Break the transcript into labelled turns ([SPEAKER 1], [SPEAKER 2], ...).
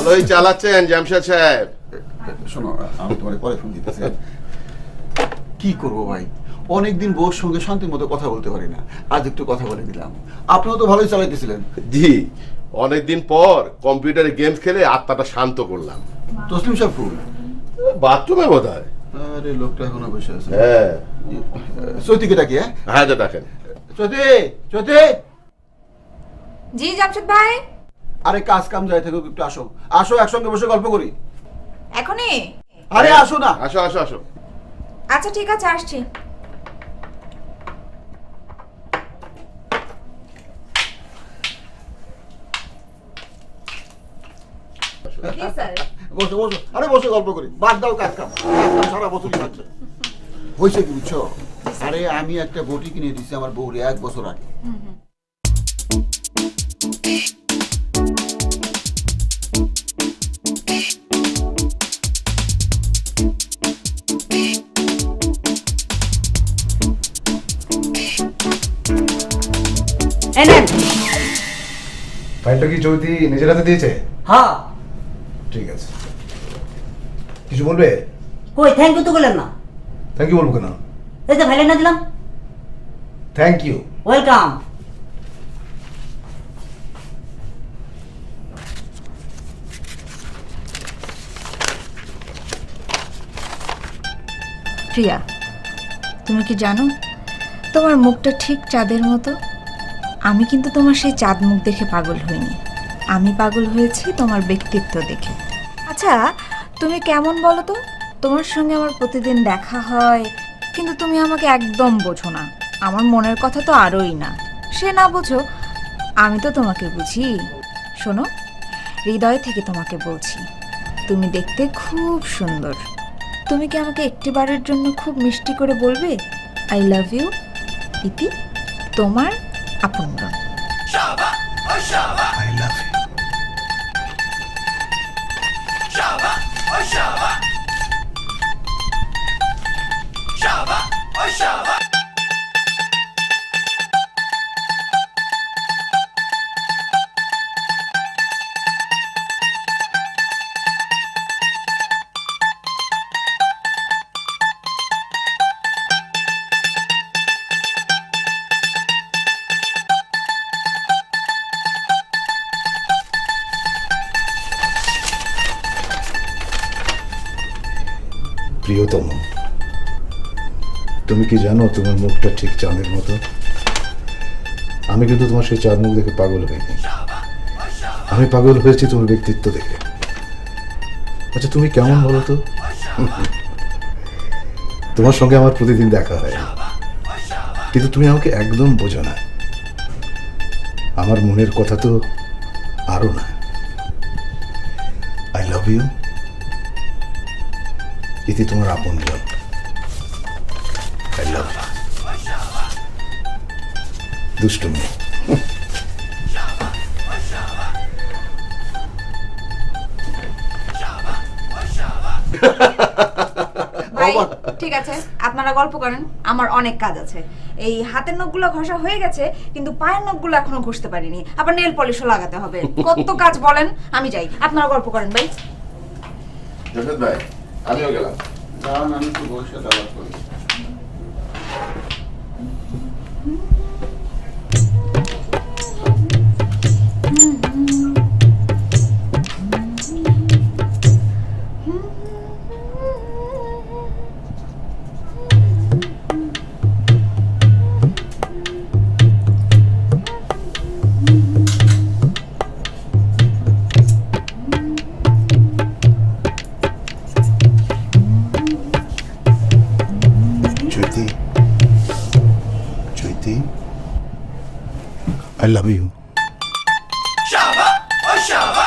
[SPEAKER 1] ভালোই চালাচ্ছেন জামশেদ সাহেব।
[SPEAKER 2] শোনো আমি তোমার পরে ফোন দিতেছি। কি করব ভাই? অনেকদিন বউর সঙ্গে শান্তির মতো কথা বলতে পারি না। আজ একটু কথা বলে দিলাম। আপনিও তো ভালোই চালাইতেছিলেন।
[SPEAKER 1] জি অনেকদিন পর কম্পিউটারে গেমস খেলে আত্মাটা শান্ত করলাম।
[SPEAKER 2] তসলিম সাহেব ফুল
[SPEAKER 1] বাথরুমে বোধ হয়
[SPEAKER 2] আরে লোকটা এখনও বসে আছে।
[SPEAKER 1] হ্যাঁ।
[SPEAKER 2] চৈতিকে ডাকি হ্যাঁ?
[SPEAKER 1] হ্যাঁ যা দেখেন।
[SPEAKER 2] চৈতি চৈতি!
[SPEAKER 3] জি জামশেদ ভাই।
[SPEAKER 2] আরে কাজ কাম যাই থাকুক একটু আসো। আসো একসঙ্গে বসে গল্প করি।
[SPEAKER 3] এখনই?
[SPEAKER 2] আরে আসো না।
[SPEAKER 1] আসো আসো আসো।
[SPEAKER 3] আচ্ছা ঠিক আছে আসছি।
[SPEAKER 2] বসো বসো। আরে বসে গল্প করি। বাদ দাও কাজ কাম। কাজ কাম সারা বছরই হচ্ছে। হয়েছে কি বুঝছ? আরে আমি একটা বটি কিনে দিছি আমার বউরে এক বছর আগে।
[SPEAKER 4] ফাইলটা কি চৌধুরী নিজের হাতে দিয়েছে?
[SPEAKER 5] হ্যাঁ।
[SPEAKER 4] ঠিক আছে। কিছু বলবে?
[SPEAKER 5] কই থ্যাংক ইউ তো বললেন না।
[SPEAKER 4] থ্যাংক ইউ বলব কেন?
[SPEAKER 5] এই যে না দিলাম।
[SPEAKER 4] থ্যাংক ইউ
[SPEAKER 5] ওয়েলকাম
[SPEAKER 3] প্রিয়া তুমি কি জানো? তোমার মুখটা ঠিক চাঁদের মতো? আমি কিন্তু তোমার সেই চাঁদ মুখ দেখে পাগল হইনি। আমি পাগল হয়েছি তোমার ব্যক্তিত্ব দেখে। আচ্ছা তুমি কেমন বলো তো? তোমার সঙ্গে আমার প্রতিদিন দেখা হয়, কিন্তু তুমি আমাকে একদম বোঝো না। আমার মনের কথা তো আরোই না। সে না বোঝো, আমি তো তোমাকে বুঝি। শোনো, হৃদয় থেকে তোমাকে বলছি, তুমি দেখতে খুব সুন্দর। তুমি কি আমাকে একটিবারের জন্য খুব মিষ্টি করে বলবে? আই লাভ ইউ ইতি, তোমার আপনজন
[SPEAKER 4] আই লাভ প্রিয়তম। তুমি কি জানো তোমার মুখটা ঠিক চাঁদের মতো? আমি কিন্তু তোমার সেই চাঁদ মুখ দেখে পাগল হইনি। আমি পাগল হয়েছি তোমার ব্যক্তিত্ব দেখে। আচ্ছা তুমি কেমন বলো তো? তোমার সঙ্গে আমার প্রতিদিন দেখা হয়। কিন্তু তুমি আমাকে একদম বোঝো না। আমার মনের কথা তো আরও না। আই লাভ ইউ ইতি তোমার আপন জন। আই লাভ দুষ্টু মেয়ে।
[SPEAKER 3] ভাই ঠিক আছে আপনারা গল্প করেন আমার অনেক কাজ আছে। এই হাতের নখগুলো ঘষা হয়ে গেছে কিন্তু পায়ের নখগুলো এখনও ঘষতে পারিনি। আবার নেল পলিশও লাগাতে হবে। কত কাজ বলেন আমি যাই। আপনারা গল্প করেন ভাই।
[SPEAKER 1] ভাই আমিও গেলাম
[SPEAKER 2] দাঁড়ান আমি একটু বউর Shruti. Shruti. I
[SPEAKER 4] love you. Shava. Oh, shava.